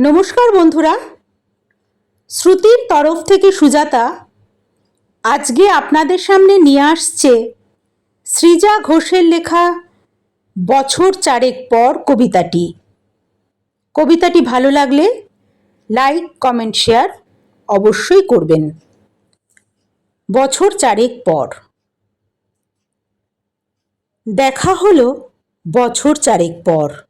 নমস্কার বন্ধুরা। শ্রুতির তরফ থেকে সুজাতা আজকে আপনাদের সামনে নিয়ে আসছে সৃজা ঘোষের লেখা বছর চারেক পর কবিতাটি। কবিতাটি ভালো লাগলে লাইক, কমেন্ট, শেয়ার অবশ্যই করবেন। বছর চারেক পর। দেখা হলো বছর চারেক পর।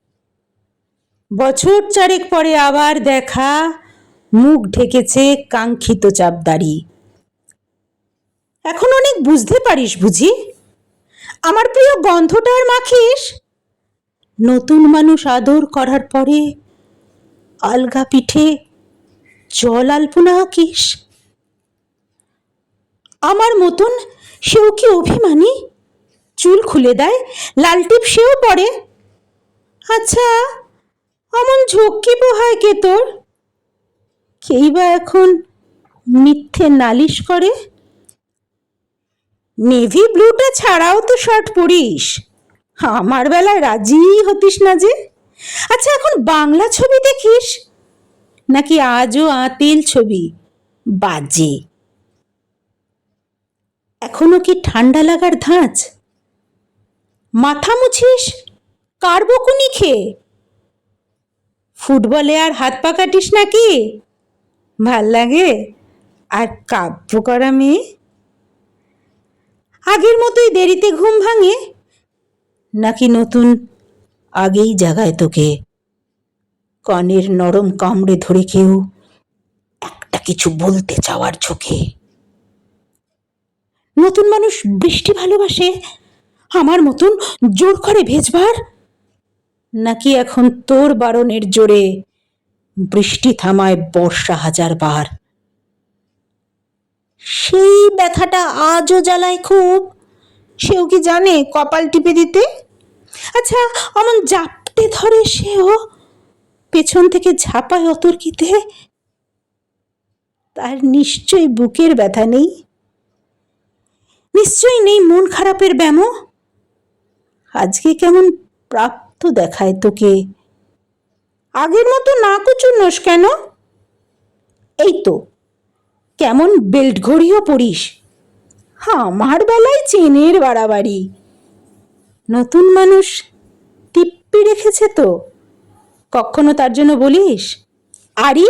বছর চারেক পরে আবার দেখা, মুখ ঢেকেছে কাঙ্ক্ষিত চাপদারি। এখন অনেক বুঝতে পারিস বুঝি? আমার প্রিয় গন্ধটা আর মাখিস? নতুন মানুষ আদর করার পরে আলগা পিঠে জল আলপনা আঁকিস? আমার মতন সেও কি অভিমানী? চুল খুলে দেয়, লাল টিপ সেও পড়ে আচ্ছা অমন ঝক্কি পোহায় কে তোর? কেই বা এখন মিথ্যে নালিশ করে? নেভি ব্লুটা ছাড়াও তো শার্ট পরিস। আমার বেলায় রাজি হতিস না যে। আচ্ছা এখন বাংলা ছবি দেখিস? নাকি আজও আঁতিল ছবি? বাজে। এখনও কি ঠান্ডা লাগার ধাঁচ? মাথা মুছিস? কার বকুনি খেয়ে? ফুটবলে আর হাত পা কাটিস নাকি? ভালো লাগে? আর কাব্য করা মেয়ে? আগের মতোই দেরিতে ঘুম ভাঙে? নাকি নতুন? আগেই জাগায় তোকে। কনের নরম কামড়ে ধরে কেউ একটা কিছু বলতে চাওয়ার ঝোঁকে। নতুন মানুষ বৃষ্টি ভালোবাসে? আমার মতন জোর করে ভেজবার? নাকি এখন তোর বারণের জোরে বৃষ্টি থামায় বর্ষা হাজার বার? সেই ব্যথাটা আজও জ্বালায় খুব। সেও কি জানে কপাল টিপে দিতে? আচ্ছা অমন জাপটে ধরে সেও পেছন থেকে ঝাঁপায় অতর্কিতে? তার নিশ্চয়ই বুকের ব্যথা নেই। নিশ্চয়ই নেই মন খারাপের ব্যামো। আজকে কেমন প্রাপ্ত দেখায় তোকে। আগের মতো না কুচুনোস কেন? এই তো, কেমন বেল্ট ঘড়িও পরিস। আমার বেলায় চেনের বাড়াবাড়ি। নতুন মানুষ টিপ্পি রেখেছে তো। কখনো তার জন্য বলিস, আরি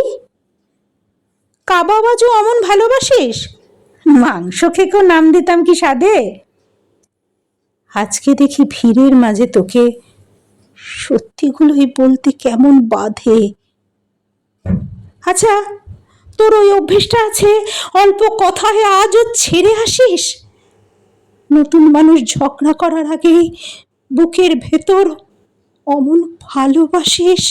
কাবাবাজও অমন ভালোবাসিস? মাংস খেকেও নাম দিতাম কি সাদে আজকে দেখি ভিড়ের মাঝে তোকে সত্যিগুলোই বলতে কেমন বাধে? আচ্ছা তোর ওই অভ্যেসটা আছে? অল্প কথায় আজও ছেড়ে আসিস? নতুন মানুষ ঝগড়া করার আগেই বুকের ভেতর অমন ভালোবাসিস?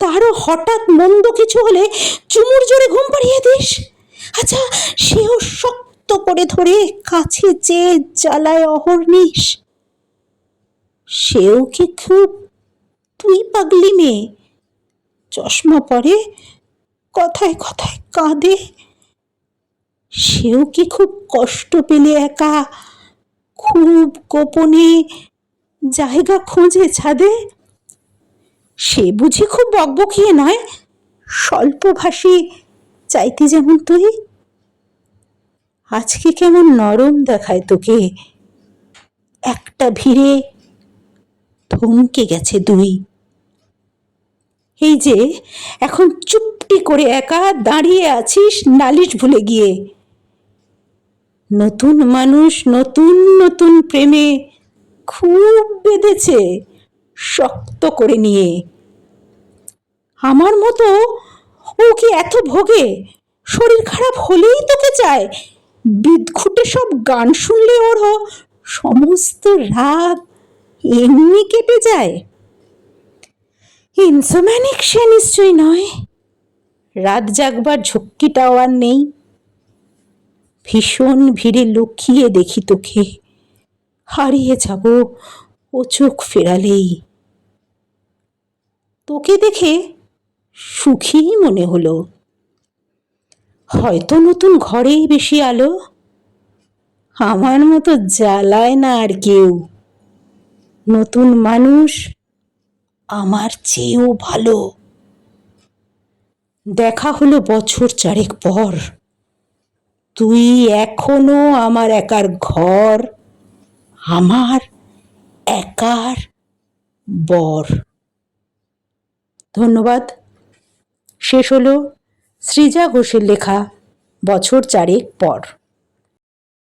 তারও হঠাৎ মন্দ কিছু হলে চুমুর জোরে ঘুম পাড়িয়ে দিস? আচ্ছা সেও শক্ত করে ধরে কাছে চেয়ে জ্বালায় অহর্নিশ সেও কি খুব? তুই পাগলি মেয়ে। চশমা পরে কথায় কথায় কাঁদে। সেও কি খুব কষ্ট পেলে একা? খুব গোপনে জায়গা খোঁজে ছাদে? সে বুঝি খুব বকবকিয়ে নয়? স্বল্পভাষী চাইতে যেমন তুই? আজকে কেমন নরম দেখায় তোকে। একটা ভিড়ে থমকে গেছে দুই। এই যে, এখন চুপটি করে একা দাঁড়িয়ে আছিস নালিশ ভুলে গিয়ে। নতুন মানুষ, নতুন নতুন প্রেমে খুব বেঁধেছে শক্ত করে নিয়ে। আমার মতো ও কি এত ভোগে? শরীর খারাপ হলেই তোকে চায়। বিদঘুটে সব গান শুনলে ওরও সমস্ত রাগ এমনি কেটে যায়? ইনসোম্যানিক সে নিশ্চয়ই নয়। রাত জাগবার ঝক্কিটাও আর নেই। ভীষণ ভিড়ে লুকিয়ে দেখি তোকে। হারিয়ে যাব ও চোখ ফেরালেই। তোকে দেখে সুখী মনে হলো। হয়তো নতুন ঘরেই বেশি আলো। আমার মতো জ্বালায় না আর কেউ। নতুন মানুষ আমার চেয়েও ভালো। দেখা হলো বছর চারেক পর। তুই এখনও আমার একার ঘর, আমার একার বর। ধন্যবাদ। শেষ হলো সৃজা ঘোষের লেখা বছর চারেক পর।